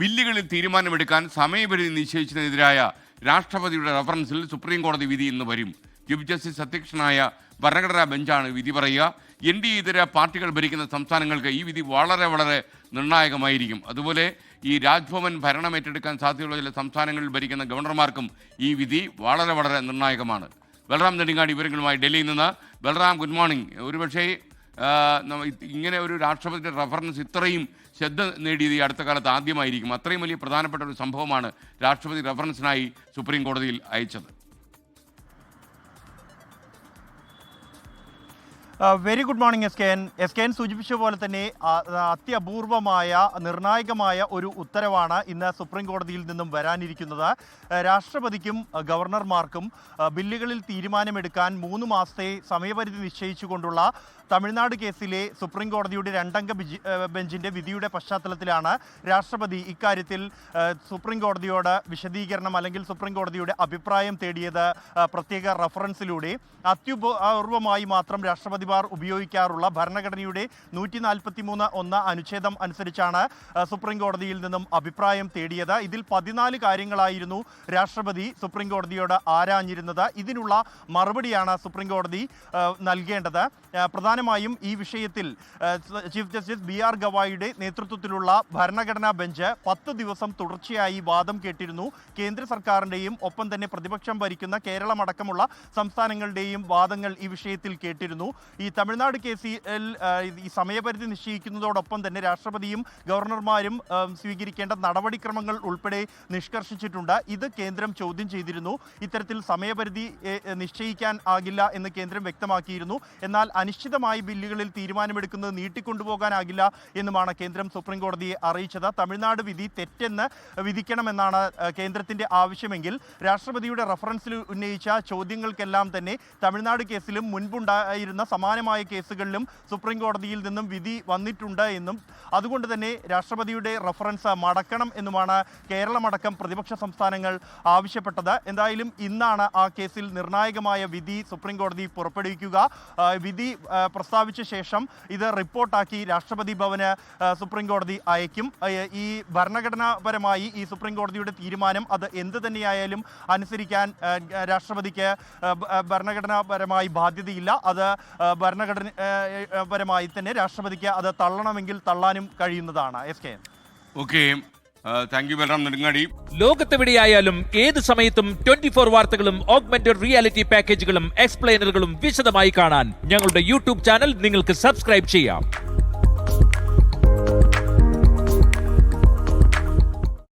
ബില്ലുകളിൽ തീരുമാനമെടുക്കാൻ സമയപരിധി നിശ്ചയിച്ചതിനെതിരായ രാഷ്ട്രപതിയുടെ റഫറൻസിൽ സുപ്രീം കോടതി വിധി ഇന്ന് വരും. ചീഫ് ജസ്റ്റിസ് അധ്യക്ഷനായ ഭരണഘടനാ ബെഞ്ചാണ് വിധി പറയുക. എൻ ഡി ഇതര പാർട്ടികൾ ഭരിക്കുന്ന സംസ്ഥാനങ്ങൾക്ക് ഈ വിധി വളരെ വളരെ നിർണായകമായിരിക്കും. അതുപോലെ ഈ രാജ്ഭവൻ ഭരണം ഏറ്റെടുക്കാൻ സാധ്യതയുള്ള ചില സംസ്ഥാനങ്ങളിൽ ഭരിക്കുന്ന ഗവർണർമാർക്കും ഈ വിധി വളരെ വളരെ നിർണായകമാണ്. ബലറാം നെടുങ്ങാടി വിവരങ്ങളുമായി ഡൽഹിയിൽ നിന്ന്. Balaram good morning. ഒരുപക്ഷേ ഇങ്ങനെ ഒരു രാഷ്ട്രപതിയുടെ റഫറൻസ് ഇത്രയും ശ്രദ്ധ നേടിയത് ഈ അടുത്ത കാലത്ത് ആദ്യമായിരിക്കും. അത്രയും വലിയ പ്രധാനപ്പെട്ട ഒരു സംഭവമാണ് രാഷ്ട്രപതി റഫറൻസിനായി സുപ്രീം കോടതിയിൽ അയച്ചത്. Very good morning S K N S K N സൂചിപ്പിച്ച പോലെ തന്നെ അത്യപൂർവമായ നിർണായകമായ ഒരു ഉത്തരവാണ് ഇന്ന് സുപ്രീം കോടതിയിൽ നിന്നും വരാനിരിക്കുന്നത്. രാഷ്ട്രപതിക്കും ഗവർണർമാർക്കും ബില്ലുകളിൽ തീരുമാനമെടുക്കാൻ മൂന്ന് മാസത്തെ സമയപരിധി നിശ്ചയിച്ചുകൊണ്ടുള്ള തമിഴ്നാട് കേസിലെ സുപ്രീം കോടതിയുടെ രണ്ടംഗ ബെഞ്ചിന്റെ വിധിയുടെ പശ്ചാത്തലത്തിലാണ് രാഷ്ട്രപതി ഇക്കാര്യത്തിൽ സുപ്രീം കോടതിയോട് വിശദീകരണം അല്ലെങ്കിൽ സുപ്രീം കോടതിയുടെ അഭിപ്രായം തേടിയത് പ്രത്യേക റഫറൻസിലൂടെ. അത്യുപൂർവമായി മാത്രം രാഷ്ട്രപതിമാർ ഉപയോഗിക്കാറുള്ള ഭരണഘടനയുടെ നൂറ്റി നാൽപ്പത്തി മൂന്ന് ഒന്ന് അനുച്ഛേദം അനുസരിച്ചാണ് സുപ്രീം കോടതിയിൽ നിന്നും അഭിപ്രായം തേടിയത്. ഇതിൽ പതിനാല് കാര്യങ്ങളായിരുന്നു രാഷ്ട്രപതി സുപ്രീം കോടതിയോട് ആരാഞ്ഞിരുന്നത്. ഇതിനുള്ള മറുപടിയാണ് സുപ്രീം കോടതി നൽകേണ്ടത്. പ്രധാനമായും ഈ വിഷയത്തിൽ ചീഫ് ജസ്റ്റിസ് ബി ആർ ഗവായിയുടെ നേതൃത്വത്തിലുള്ള ഭരണഘടനാ ബെഞ്ച് പത്ത് ദിവസം തുടർച്ചയായി വാദം കേട്ടിരുന്നു. കേന്ദ്ര സർക്കാരിന്റെയും ഒപ്പം തന്നെ പ്രതിപക്ഷം ഭരിക്കുന്ന കേരളമടക്കമുള്ള സംസ്ഥാനങ്ങളുടെയും വാദങ്ങൾ ഈ വിഷയത്തിൽ കേട്ടിരുന്നു. ഈ തമിഴ്നാട് കേസിൽ ഈ സമയപരിധി നിശ്ചയിക്കുന്നതോടൊപ്പം തന്നെ രാഷ്ട്രപതിയും ഗവർണർമാരും സ്വീകരിക്കേണ്ട നടപടിക്രമങ്ങൾ ഉൾപ്പെടെ നിഷ്കർഷിച്ചിട്ടുണ്ട്. ഇത് കേന്ദ്രം ചോദ്യം ചെയ്തിരുന്നു. ഇത്തരത്തിൽ സമയപരിധി നിശ്ചയിക്കാൻ ആകില്ല എന്ന് കേന്ദ്രം വ്യക്തമാക്കിയിരുന്നു. എന്നാൽ അനിശ്ചിതമായി ബില്ലുകളിൽ തീരുമാനമെടുക്കുന്നത് നീട്ടിക്കൊണ്ടുപോകാനാകില്ല എന്നുമാണ് കേന്ദ്രം സുപ്രീം കോടതിയെ അറിയിച്ചത്. തമിഴ്നാട് വിധി തെറ്റെന്ന് വിധിക്കണമെന്നാണ് കേന്ദ്രത്തിന്റെ ആവശ്യമെങ്കിൽ രാഷ്ട്രപതിയുടെ റഫറൻസിൽ ഉന്നയിച്ച ചോദ്യങ്ങൾക്കെല്ലാം തന്നെ തമിഴ്നാട് കേസിലും മുൻപുണ്ടായിരുന്ന സമാനമായ കേസുകളിലും സുപ്രീം കോടതിയിൽ നിന്നും വിധി വന്നിട്ടുണ്ട് എന്നും അതുകൊണ്ട് തന്നെ രാഷ്ട്രപതിയുടെ റഫറൻസ് മടക്കണം എന്നുമാണ് കേരളമടക്കം പ്രതിപക്ഷ സംസ്ഥാനങ്ങൾ ആവശ്യപ്പെട്ടത്. എന്തായാലും ഇന്നാണ് ആ കേസിൽ നിർണായകമായ വിധി സുപ്രീം കോടതി പുറപ്പെടുവിക്കുക. വിധി പ്രസ്താവിച്ച ശേഷം ഇത് റിപ്പോർട്ടാക്കി രാഷ്ട്രപതി ഭവന് സുപ്രീം കോടതി അയക്കും. ഈ ഭരണഘടനാപരമായി ഈ സുപ്രീം കോടതിയുടെ തീരുമാനം അത് എന്ത് തന്നെയായാലും അനുസരിക്കാൻ രാഷ്ട്രപതിക്ക് ഭരണഘടനാപരമായി ബാധ്യതയില്ല. അത് ആ, ഭരണഘടന ആ, ആ, പരമായി തന്നെ രാഷ്ട്രപതിക്ക് അത് തള്ളണമെങ്കിൽ തള്ളാനും കഴിയുന്നതാണ്. S K okay. Thank you Balaram Nedungadi. ലോകത്തെവിടെയായാലും ഏത് സമയത്തും ട്വന്റി ഫോർ വാർത്തകളും ഓഗ്മെന്റഡ് റിയാലിറ്റി പാക്കേജുകളും എക്സ്പ്ലെയിനറുകളും വിശദമായി കാണാൻ ഞങ്ങളുടെ യൂട്യൂബ് ചാനൽ നിങ്ങൾക്ക് സബ്സ്ക്രൈബ് ചെയ്യാം.